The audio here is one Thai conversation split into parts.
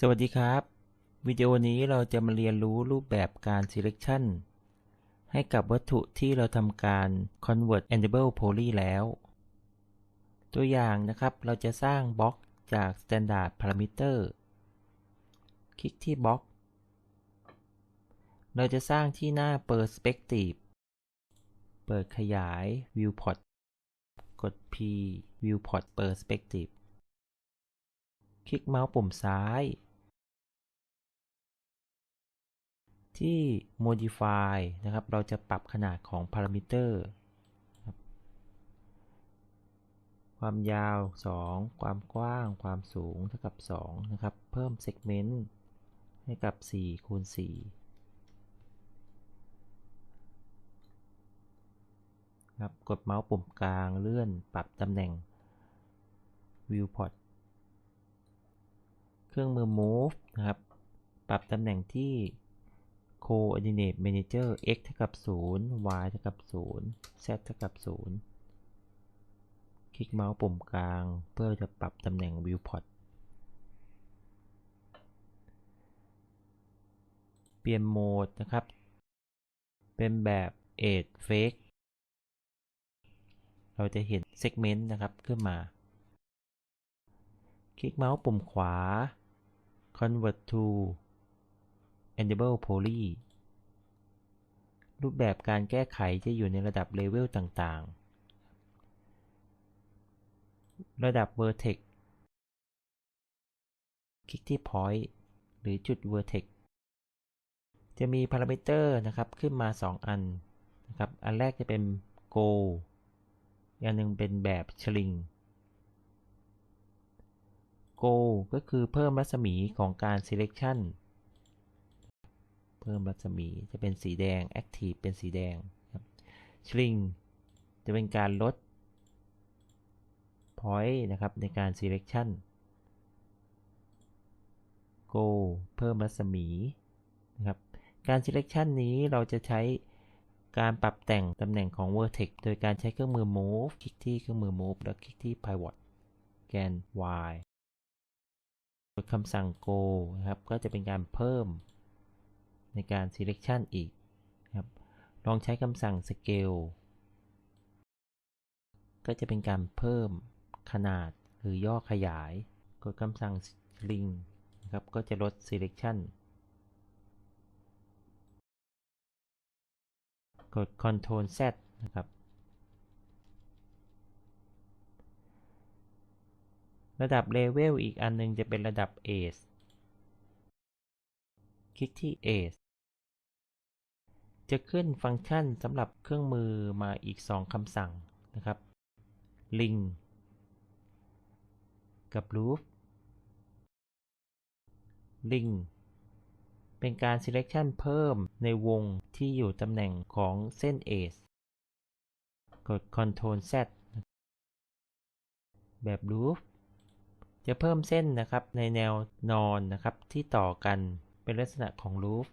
สวัสดีครับ วิดีโอนี้เราจะมาเรียนรู้รูปแบบการ selection ให้กับวัตถุที่เราทำการ convert enable poly แล้ว ตัวอย่างนะครับเราจะสร้างบล็อกจาก standard parameter คลิกที่บล็อก เราจะสร้างที่หน้า perspective เปิดขยาย viewport กด P viewport perspective คลิกเมาส์ปุ่มซ้าย ที่ modify นะครับ เราจะปรับขนาดของ parameter ครับความยาว 2 ความกว้าง ความสูงเท่ากับ 2 นะครับ เพิ่ม segment ให้กับ 4 คูณ 4 ครับ กดเมาส์ปุ่มกลางเลื่อนปรับตำแหน่ง viewport เครื่องมือ move นะครับ ปรับตำแหน่งที่ coordinate manager x เท่ากับ 0 y เท่ากับ 0 z เท่ากับ 0 คลิกเมาส์ปุ่มกลาง เพื่อจะปรับตำแหน่ง viewport เปลี่ยนโหมดนะครับ เป็นแบบ edge fake เราจะเห็น segment นะครับขึ้นมา คลิกเมาส์ปุ่มขวา convert to enable poly รูปแบบการแก้ไขจะอยู่ในระดับเลเวลต่างๆ ระดับ vertex คลิกที่ point หรือจุด vertex จะมีพารามิเตอร์นะครับขึ้นมา 2 อันนะครับ อันแรกจะเป็น go อีกอันหนึ่งเป็นแบบ shrink go ก็คือเพิ่มรัศมีของการ selection พิ่มรัศมี จะเป็นสีแดง active เป็นสีแดงครับ shrink จะเป็นการลด point นะครับในการ selection go เพิ่มรัศมีนะครับการ selection นี้เราจะใช้การปรับแต่งตำแหน่งของ vertex โดยการใช้เครื่องมือ move คลิกที่เครื่องมือ move แล้วคลิกที่ pivot แกน y กดคำสั่ง go นะครับก็จะเป็นการเพิ่ม ในการ selection อีกครับลองใช้คำสั่ง scale ก็จะเป็นการเพิ่มขนาดหรือย่อขยาย กดคำสั่ง shrink นะครับก็จะลด selection กด Ctrl Z นะครับ ระดับเลเวลอีกอันนึงจะเป็นระดับ Age คลิกที่ Age จะขึ้นฟังก์ชันสำหรับเครื่องมือมาอีก 2คำสั่งนะครับ Link กับ Loop Link เป็นการ selection เพิ่มในวงที่อยู่ตำแหน่งของเส้น Edge กด Ctrl Z แบบ Loop จะเพิ่มเส้นนะครับในแนวนอนนะครับที่ต่อกันเป็นลักษณะของ Loop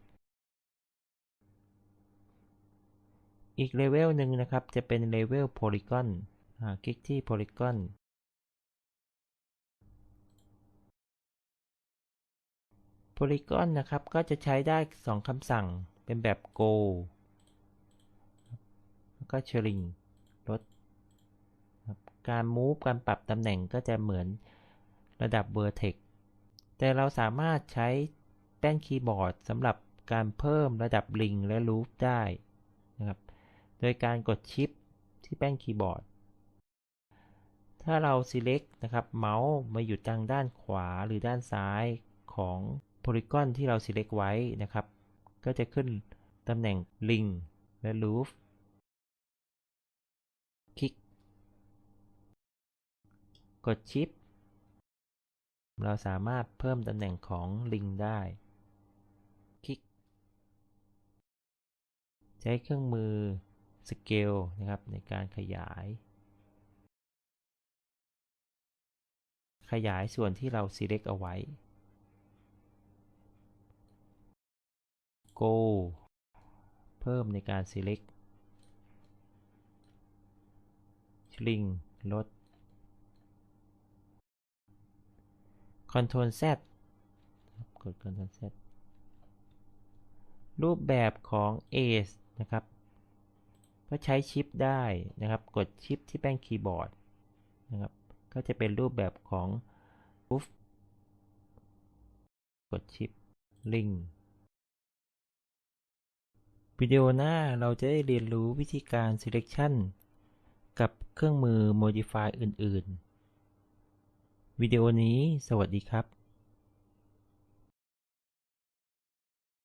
อีกเลเวลหนึ่งนะครับ จะเป็นเลเวล Polygon คลิกที่ Polygon Polygon นะครับ ก็จะใช้ได้ 2 คำสั่งเป็นแบบ go แล้วก็ shrink ลดการ move การปรับตำแหน่งก็จะเหมือนระดับ vertex แต่เราสามารถใช้แป้นคีย์บอร์ดสำหรับการเพิ่มระดับ ring และ loop ได้นะครับ โดยการกดชิปที่แป้นคีย์บอร์ด ถ้าเรา select นะครับเมาส์มาอยู่ทางด้านขวาหรือด้านซ้ายของ polygon ที่เรา select ไว้นะครับ ก็จะขึ้นตำแหน่ง ring และ loop คลิก กดชิป เราสามารถเพิ่มตำแหน่งของ ring ได้คลิกใช้เครื่องมือ scale นะครับในการขยาย ขยายส่วนที่เรา select เอาไว้ go เพิ่มในการ select shrink ลด Ctrl Z กด Ctrl Z รูปแบบของ Ace นะครับ ก็ใช้ชิปได้นะครับ กดชิปที่แป้นคีย์บอร์ดนะครับ ก็จะเป็นรูปแบบของ Move กดชิป Link วิดีโอหน้าเราจะได้เรียนรู้วิธีการ selection กับเครื่องมือ modify อื่น ๆ วิดีโอนี้สวัสดีครับ